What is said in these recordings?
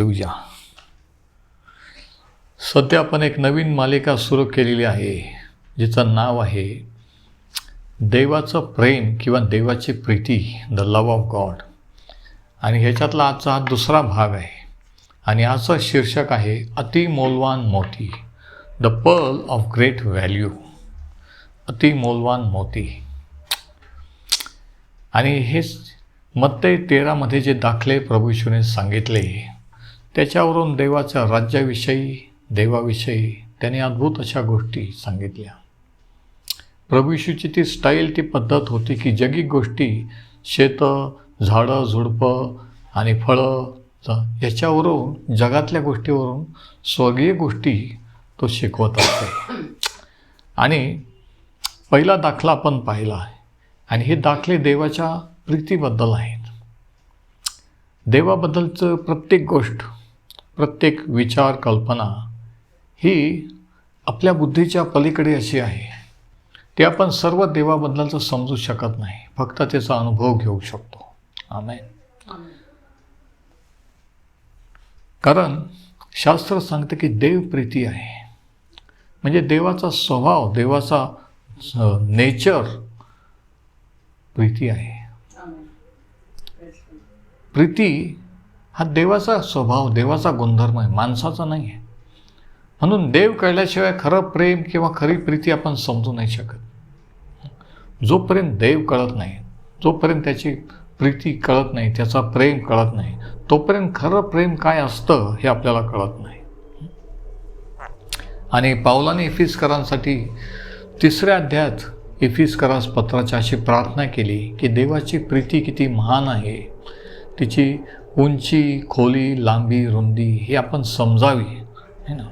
Hallelujah. सध्या आपण एक नवीन मालिका सुरू केलेली आहे जिचं नाव आहे देवाचं प्रेम किंवा देवाची प्रीती द लव ऑफ गॉड आणि ह्याच्यातला आजचा हा दुसरा भाग आहे. आणि आजचं शीर्षक आहे अति मौल्यवान मोती the pearl of great value अति मौलवान मोती. आणि हेच मत्ते तेरामध्ये जे दाखले प्रभू येशूने सांगितले त्याच्यावरून देवाच्या राज्याविषयी देवाविषयी त्याने अद्भुत अशा गोष्टी सांगितल्या. प्रभूशूची ती स्टाईल ती पद्धत होती की जगी गोष्टी शेतं झाडं झुडपं आणि फळं याच्यावरून जगातल्या गोष्टीवरून स्वर्गीय गोष्टी तो शिकवत असते. आणि पहिला दाखला आपण पाहिला आहे आणि हे दाखले देवाच्या प्रीतीबद्दल आहेत. देवाबद्दलचं प्रत्येक गोष्ट प्रत्येक विचार कल्पना ही आपल्या बुद्धीच्या पलीकडे अशी आहे. ते आपण सर्व देवाबद्दलचं समजू शकत नाही. फक्त त्याचा अनुभव घेऊ शकतो. आमेन. कारण शास्त्र सांगतं की देव प्रीती आहे. म्हणजे देवाचा स्वभाव देवाचा नेचर प्रीती आहे. प्रीती हा देवाचा स्वभाव देवाचा गुणधर्म आहे माणसाचा नाही आहे म्हणून देव कळल्याशिवाय खरं प्रेम किंवा खरी प्रीती आपण समजू नाही शकत. जोपर्यंत देव कळत नाही जोपर्यंत त्याची प्रीती कळत नाही त्याचा प्रेम कळत नाही तोपर्यंत खरं प्रेम काय असतं हे आपल्याला कळत नाही. आणि पावलाने इफिसकरांसाठी तिसऱ्या अध्यायात इफिसकरास पत्राची अशी प्रार्थना केली की देवाची प्रीती किती महान आहे तिची उंची खोली लांबी रुंदी ही आपण समजावी है ना?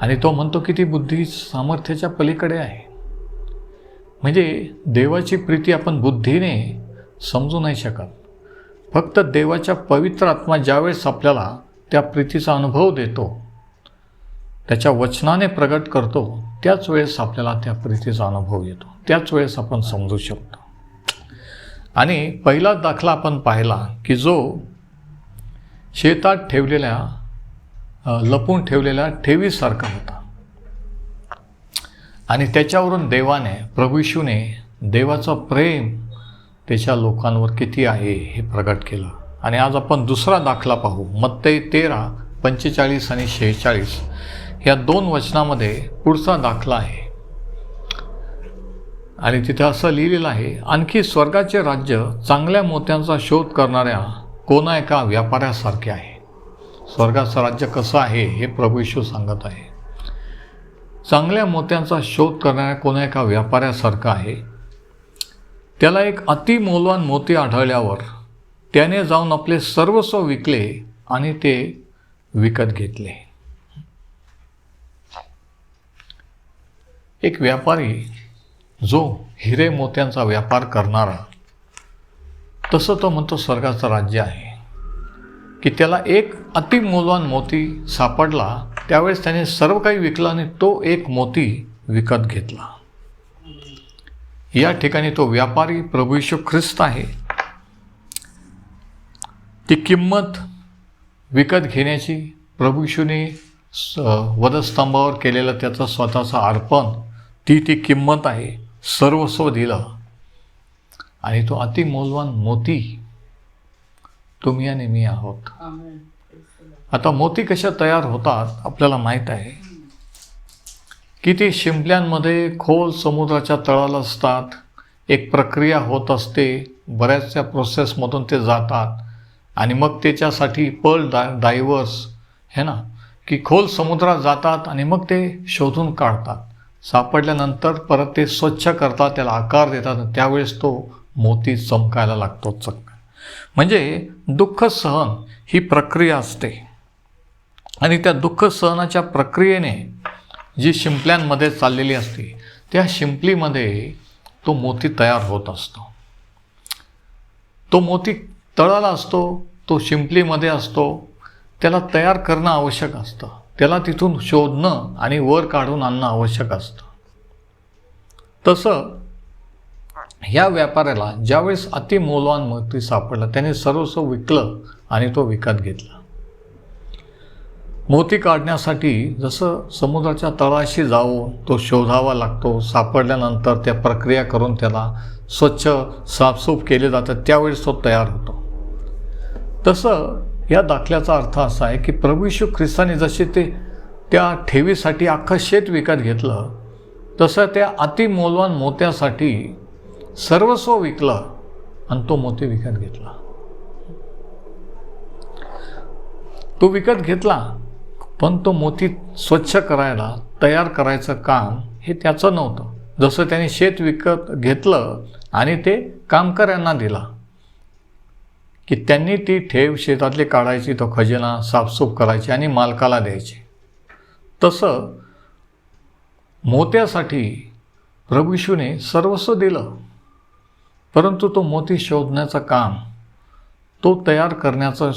आणि तो म्हणतो की ती बुद्धी सामर्थ्याच्या पलीकडे आहे. म्हणजे देवाची प्रीती आपण बुद्धीने समजू नाही शकत. फक्त देवाच्या पवित्र आत्मा ज्यावेळेस आपल्याला त्या प्रीतीचा अनुभव देतो त्याच्या वचनाने प्रगट करतो त्याच वेळेस आपल्याला त्या प्रीतीचा अनुभव येतो. त्याच वेळेस आपण समजू शकतो. आणि पहिला दाखला आपण पाहिला की जो शेतात ठेवलेल्या लपून ठेवलेल्या ठेवीसारखा होता. आणि त्याच्यावरून देवाने प्रभू येशूने देवाचं प्रेम त्याच्या लोकांवर किती आहे हे प्रगट केलं. आणि आज आपण दुसरा दाखला पाहू. मत्ते तेरा पंचेचाळीस आणि शेहेचाळीस. या दोन वचनामध्ये पुढचा दाखला आहे. आणि तिथे असं लिहिलेलं आहे आणखी स्वर्गाचे राज्य चांगल्या मोत्यांचा शोध करणाऱ्या कोणा एका व्यापाऱ्यासारखे आहे? स्वर्गाचं राज्य कसं आहे हे प्रभू येशू सांगत आहे. चांगल्या मोत्यांचा शोध करणाऱ्या कोणा एका व्यापाऱ्यासारखं आहे? त्याला एक अतिमौलवान मोती आढळल्यावर त्याने जाऊन आपले सर्वस्व विकले आणि ते विकत घेतले. एक व्यापारी जो हिरे मोत्यांचा व्यापार करणारा तसं तो म्हणतो स्वर्गाचं राज्य आहे. की त्याला एक अतिमौल्यवान मोती सापडला त्यावेळेस त्याने सर्व काही विकलं आणि तो एक मोती विकत घेतला. या ठिकाणी तो व्यापारी प्रभू ख्रिस्त आहे. ती किंमत विकत घेण्याची प्रभू वधस्तंभावर केलेलं त्याचं स्वतःचं अर्पण ती ती किंमत आहे सर्वस्व दिलं. आणि तो अतिमौल्यवान मोती तुम्ही आणि मी आहोत. आता मोती कशा तयार होतात आपल्याला माहीत आहे. की ते शिंपल्यांमध्ये खोल समुद्राच्या तळाला असतात. एक प्रक्रिया होत असते. बऱ्याचशा प्रोसेसमधून ते जातात. आणि मग त्याच्यासाठी पर्ल डा डायव्हर्स हे ना? की खोल समुद्रात जातात आणि मग ते शोधून काढतात. सापडल्यानंतर परत ते स्वच्छ करतात त्याला आकार देतात. त्यावेळेस तो मोती चमकायला लागतो चक्क. म्हणजे दुःख सहन ही प्रक्रिया असते. आणि त्या दुःख सहनाच्या प्रक्रियेने जी शिंपल्यांमध्ये चाललेली असते त्या शिंपलीमध्ये तो मोती तयार होत असतो. तो मोती तळाला असतो तो शिंपलीमध्ये असतो त्याला तयार करणं आवश्यक असतं. त्याला तिथून शोधणं आणि वर काढून आणणं आवश्यक असतं. तसं ह्या व्यापाऱ्याला ज्यावेळेस अतिमौल्यवान मोती सापडला त्याने सर्वस्व विकलं आणि तो विकत घेतला. मोती काढण्यासाठी जसं समुद्राच्या तळाशी जाऊन तो शोधावा लागतो. सापडल्यानंतर त्या प्रक्रिया करून त्याला स्वच्छ साफसूफ केले जातं त्यावेळेस तो तयार होतो. तसं या दाखल्याचा अर्थ असा आहे की प्रभू यीशू ख्रिस्ताने जसे ते त्या ठेवीसाठी अख्खं शेत विकत घेतलं तसं त्या अतिमौल्यवान मोत्यासाठी सर्वस्व विकलं आणि तो मोती विकत घेतला. तो विकत घेतला पण तो मोती स्वच्छ करायला तयार करायचं काम हे त्याचं नव्हतं. जसं त्याने शेत विकत घेतलं आणि ते कामकऱ्यांना दिला की त्यांनी ती ठेव शेतातली काढायची तो खजिना साफसूफ करायची आणि मालकाला द्यायची. तसं मोत्यासाठी प्रभू सर्वस्व दिलं. परंतु तो मोती शोधण्याचं काम तो तयार करण्याचं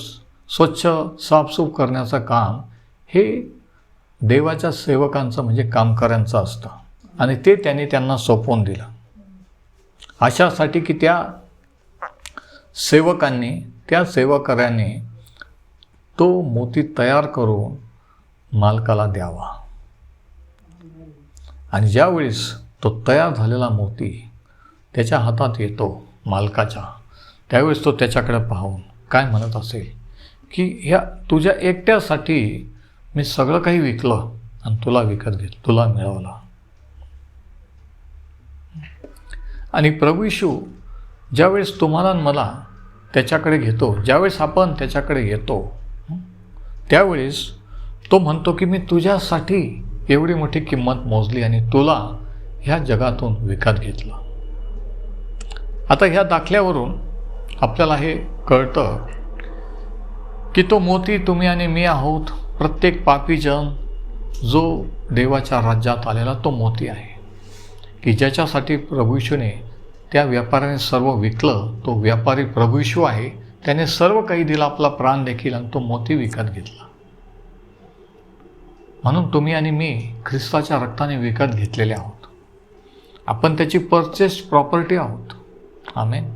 स्वच्छ साफसूफ करण्याचं काम हे देवाच्या सेवकांचं म्हणजे कामकऱ्यांचं असतं. आणि ते त्यांनी त्यांना सोपवून दिलं. अशासाठी की त्या सेवकांनी त्या सेवकऱ्यांनी तो मोती तयार करून मालकाला द्यावा. आणि ज्यावेळेस तो तयार झालेला मोती त्याच्या हातात येतो मालकाच्या त्यावेळेस तो त्याच्याकडे पाहून काय म्हणत असेल की ह्या तुझ्या एकट्यासाठी मी सगळं काही विकलं आणि तुला विकत घेत तुला मिळवला. आणि प्रभू येशू ज्यावेळेस तुम्हाला मला त्याच्याकडे घेतो ज्यावेळेस आपण त्याच्याकडे येतो त्यावेळेस तो म्हणतो की मी तुझ्यासाठी एवढी मोठी किंमत मोजली आणि तुला ह्या जगातून विकत घेतलं. आता ह्या दाखल्यावरून आपल्याला हे कळतं की तो मोती तुम्ही आणि मी आहोत. प्रत्येक पापीजन जो देवाच्या राज्यात आलेला तो मोती आहे. की ज्याच्यासाठी प्रभू त्या व्यापाऱ्याने सर्व विकलं तो व्यापारी प्रभू आहे. त्याने सर्व काही दिला आपला प्राण देखील आणि तो मोती विकत घेतला. म्हणून तुम्ही आणि मी ख्रिस्ताच्या रक्ताने विकत घेतलेले आहोत. आपण त्याची परचेस प्रॉपर्टी आहोत. आमेन.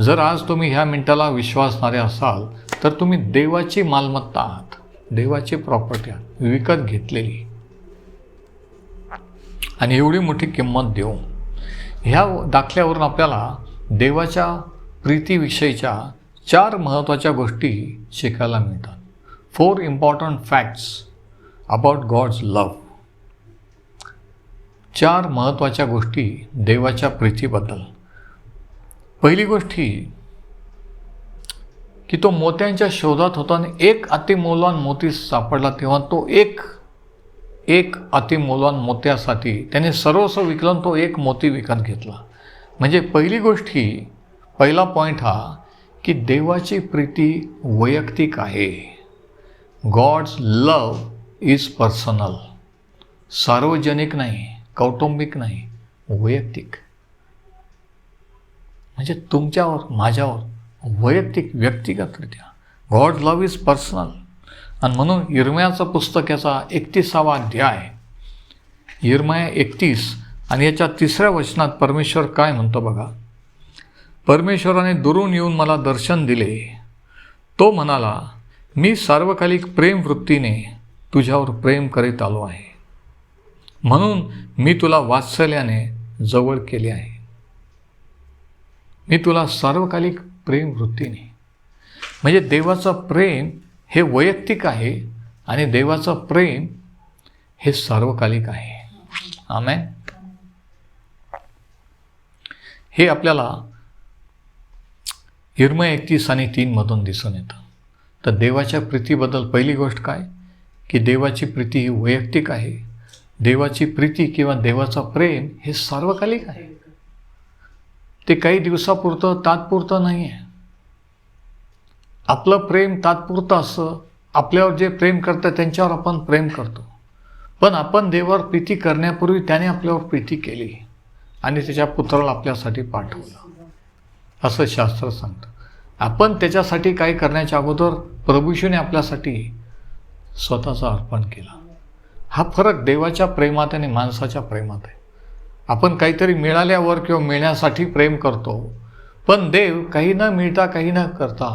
जर आज तुम्ही ह्या मिनिटाला विश्वासणारे असाल तर तुम्ही देवाची मालमत्ता आहात. देवाची प्रॉपर्टी आहात. विकत घेतलेली. आणि एवढी मोठी किंमत देऊ ह्या दाखल्यावरून आपल्याला देवाच्या प्रीतीविषयीच्या चार महत्त्वाच्या गोष्टी शिकायला मिळतात. Four important facts about God's love चार महत्त्वाच्या गोष्टी देवाच्या प्रीतीबद्दल. पहिली गोष्ट ही की तो मोत्यांच्या शोधात होता आणि एक अतिमौलवान मोती सापडला तेव्हा तो एक एक अतिमौलवान मोत्यासाठी त्याने सर्वस्व विकलन तो एक मोती विकत घेतला. म्हणजे पहिली गोष्ट ही पहिला पॉईंट हा की देवाची प्रीती वैयक्तिक आहे. गॉड्स लव इज पर्सनल सार्वजनिक नाही कौटुंबिक नाही वैयक्तिक. म्हणजे तुमच्यावर माझ्यावर वैयक्तिक व्यक्तिगतरित्या. गॉड लव इज पर्सनल आणि म्हणून इरमयाचं पुस्तक याचा एकतीसावा अध्याय. इरमया एकतीस आणि याच्या तिसऱ्या वचनात परमेश्वर काय म्हणतो बघा? परमेश्वराने दुरून येऊन मला दर्शन दिले. तो म्हणाला मी सार्वकालिक प्रेमवृत्तीने तुझ्यावर प्रेम करीत आलो आहे. म्हणून मी तुला वात्सल्याने जवळ केले आहे. मी तुला सार्वकालिक प्रेम वृत्तीने म्हणजे देवाचं प्रेम हे वैयक्तिक आहे आणि देवाचं प्रेम हे सार्वकालिक आहे. आमेन. हे आपल्याला हिरमय एकतीस आणि तीनमधून दिसून येतं. तर देवाच्या प्रीतीबद्दल पहिली गोष्ट काय? की देवाची प्रीती ही वैयक्तिक आहे. देवाची प्रीती किंवा देवाचं प्रेम हे सार्वकालिक आहे. ते काही दिवसापुरतं तात्पुरतं नाही आहे आपलं प्रेम तात्पुरतं असं आपल्यावर जे प्रेम करतं त्यांच्यावर आपण प्रेम करतो. पण आपण देवावर प्रीती करण्यापूर्वी त्याने आपल्यावर प्रीती केली आणि त्याच्या पुत्राला आपल्यासाठी पाठवलं. असं शास्त्र सांगतं. आपण त्याच्यासाठी काही करण्याच्या अगोदर प्रभूशीने आपल्यासाठी स्वतःचं अर्पण केलं. हा फरक देवाच्या प्रेमात आणि माणसाच्या प्रेमात आहे. आपण काहीतरी मिळाल्यावर किंवा मिळण्यासाठी प्रेम करतो. पण देव काही न मिळता काही न करता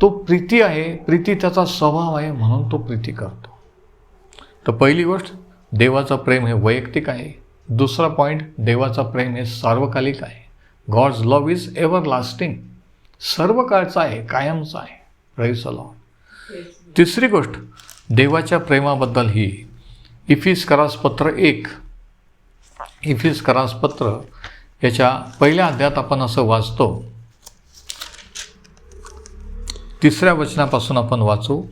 तो प्रीती आहे प्रीती त्याचा स्वभाव आहे म्हणून तो प्रीती करतो. तर पहिली गोष्ट देवाचं प्रेम हे वैयक्तिक आहे. दुसरा पॉईंट देवाचं प्रेम हे सार्वकालिक आहे. God's love is everlasting सर्व काळचा आहे कायमचं आहे. रईस लॉ तिसरी गोष्ट देवाच्या प्रेमाबद्दल ही. इफिस करास पत्र एक इफिस करासपत्र याच्या पहिल्या अध्यात आपण असं वाचतो. तिसऱ्या वचनापासून आपण वाचू.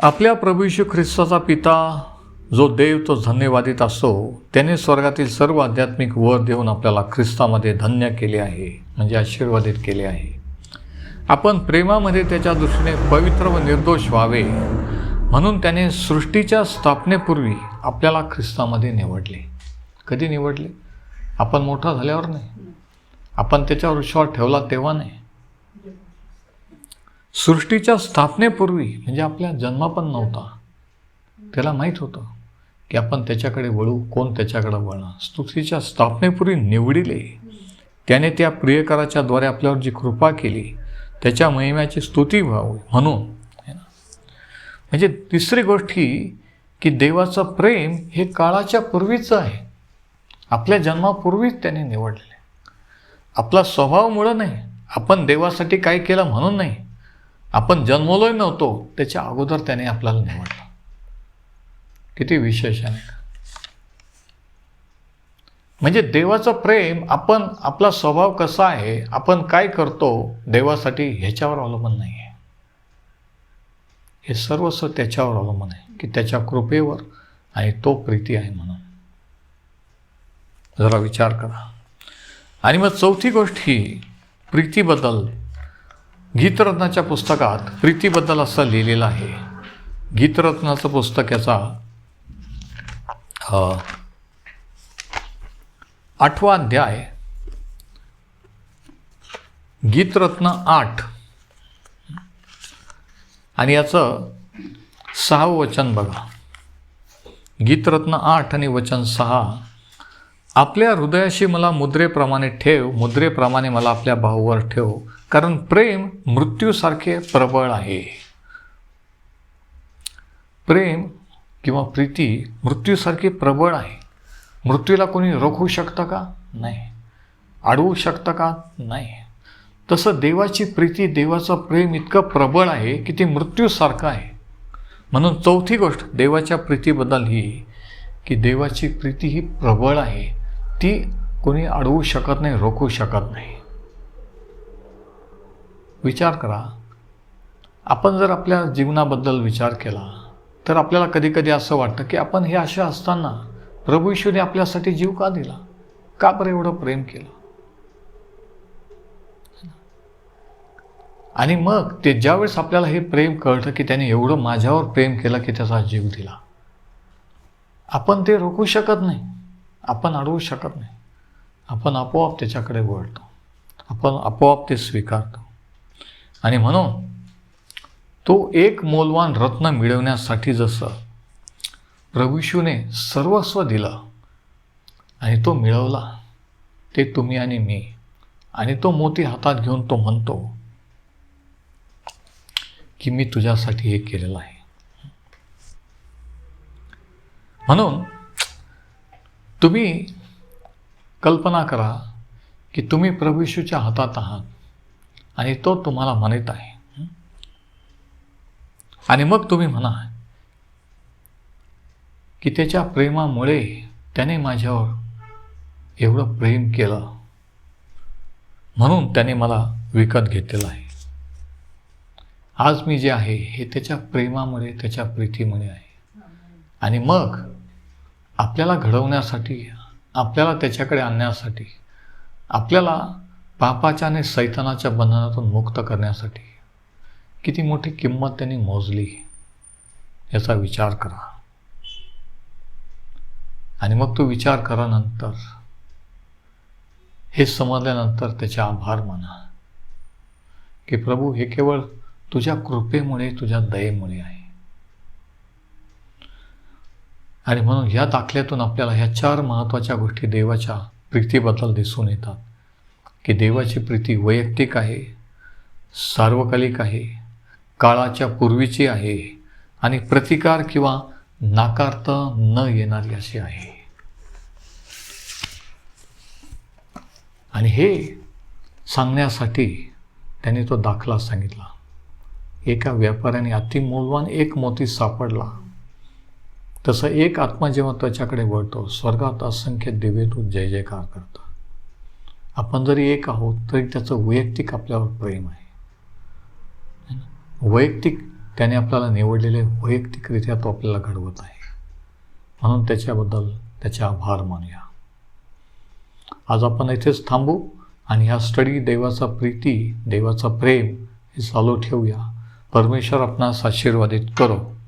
आपल्या प्रभू ख्रिस्ताचा पिता जो देव तो धन्यवादित असो त्याने स्वर्गातील सर्व आध्यात्मिक वर देऊन आपल्याला ख्रिस्तामध्ये धन्य केले आहे म्हणजे आशीर्वादित केले आहे. आपण प्रेमामध्ये त्याच्या दृष्टीने पवित्र व निर्दोष व्हावे म्हणून त्याने सृष्टीच्या स्थापनेपूर्वी आपल्याला ख्रिस्तामध्ये निवडले. कधी निवडले? आपण मोठा झाल्यावर नाही. आपण त्याच्यावर विश्वास ठेवला तेव्हा नाही. सृष्टीच्या स्थापनेपूर्वी म्हणजे आपल्या जन्म पण नव्हता. त्याला माहीत होतं की आपण त्याच्याकडे वळू कोण त्याच्याकडे वळणार. स्तुतीच्या स्थापनेपूर्वी निवडिले. त्याने त्या प्रियकराच्या द्वारे आपल्यावर जी कृपा केली त्याच्या महिम्याची स्तुती व्हावी. म्हणून म्हणजे तिसरी गोष्ट ही की देवाचं प्रेम हे काळाच्या पूर्वीचं आहे. आपल्या जन्मापूर्वीच त्याने निवडले. आपला स्वभावमुळं नाही. आपण देवासाठी काय केलं म्हणून नाही. आपण जन्मलोय नव्हतो त्याच्या अगोदर त्याने आपल्याला निवडलं. किती विशेष आहे. म्हणजे देवाचं प्रेम आपण आपला स्वभाव कसा आहे आपण काय करतो देवासाठी ह्याच्यावर अवलंबून नाही आहे हे सर्वस्व त्याच्यावर अवलंबून आहे की त्याच्या कृपेवर आणि तो प्रीती आहे म्हणून. जरा विचार करा. आणि मग चौथी गोष्ट ही प्रीतीबद्दल. गीतरत्नाच्या पुस्तकात प्रीतीबद्दल असं लिहिलेलं आहे. गीतरत्नाचं पुस्तक याचा आठवा अध्याय. गीतरत्न आठ. आणि याचं सहावं वचन बघा. गीतरत्न आठ आणि वचन सहा. आपल्या हृदयाशी मला मुद्रेप्रमाणे ठेव मुद्रेप्रमाणे मला आपल्या भाऊवर ठेव कारण प्रेम मृत्यूसारखे प्रबळ आहे. प्रेम किंवा प्रीती मृत्यूसारखी प्रबळ आहे. मृत्यूला कोणी रोखू शकतं का? नाही. अडवू शकतं का? नाही. तसं देवाची प्रीती देवाचं प्रेम इतकं प्रबळ आहे की ती मृत्यूसारखं आहे. म्हणून चौथी गोष्ट देवाच्या प्रीतीबद्दल ही की देवाची प्रीती ही प्रबळ आहे. ती कोणी अडवू शकत नाही रोखू शकत नाही. विचार करा. आपण जर आपल्या जीवनाबद्दल विचार केला तर आपल्याला कधीकधी असं वाटतं की आपण हे असे असताना प्रभू ईश्वरी आपल्यासाठी जीव का दिला? का बरं एवढं प्रेम केलं? आणि मग ते ज्यावेळेस आपल्याला हे प्रेम कळतं की त्याने एवढं माझ्यावर प्रेम केलं की त्याचा जीव दिला. आपण ते रोखू शकत नाही. आपण अडवू शकत नाही. आपण आपोआप त्याच्याकडे वळतो. आपण आपोआप ते स्वीकारतो. आणि म्हणून तो एक मोलवान रत्न मिळवण्यासाठी जसं प्रभुशूने सर्वस्व दिलं आणि तो मिळवला ते तुम्ही आणि मी. आणि तो मोती हातात घेऊन तो म्हणतो की मी तुझ्यासाठी हे केलेलं आहे. म्हणून तुम्ही कल्पना करा की तुम्ही प्रभूशूच्या हातात आहात आणि तो तुम्हाला म्हणत आहे. आणि मग तुम्ही म्हणा की त्याच्या प्रेमामुळे त्याने माझ्यावर एवढं प्रेम केलं. म्हणून त्याने मला विकत घेतलेलं आहे. आज मी जे आहे हे त्याच्या प्रेमामुळे त्याच्या प्रीतीमुळे आहे. आणि मग आपल्याला घडवण्यासाठी आपल्याला त्याच्याकडे आणण्यासाठी आपल्याला पापाच्या आणि सैतानाच्या बंधनातून मुक्त करण्यासाठी किती मोठी किंमत त्यांनी मोजली याचा विचार करा. आणि मग तो विचार करा नंतर हे समजल्यानंतर त्याचे आभार माना की प्रभू हे केवळ तुझ्या कृपेमुळे तुझ्या दयेमुळे आहे. आणि म्हणून या दाखल्यातून आपल्याला ह्या चार महत्त्वाच्या गोष्टी देवाच्या प्रीतीबद्दल दिसून येतात. की देवाची प्रीती वैयक्तिक आहे सार्वकालिक आहे काळाच्या पूर्वीची आहे आणि प्रतिकार किंवा नाकारता न येणारी अशी आहे. आणि हे सांगण्यासाठी त्यांनी तो दाखला सांगितला. एका व्यापाऱ्याने अतिमूल्यवान एक मोती सापडला. तसं एक आत्मा जेव्हा त्याच्याकडे वळतो स्वर्गात असंख्य दिवेतून जय जयकार करतात आपण जरी एक आहोत तरी त्याचं वैयक्तिक आपल्यावर प्रेम आहे. वैयक्तिक त्याने आपल्याला निवडलेले वैयक्तिकरित्या तो आपल्याला घडवत आहे. म्हणून त्याच्याबद्दल त्याचे आभार मानूया. आज आपण इथेच थांबू आणि ह्या स्टडी देवाचा प्रीती देवाचा प्रेम हे चालू ठेवूया. परमेश्वर आपणास आशीर्वादित करो.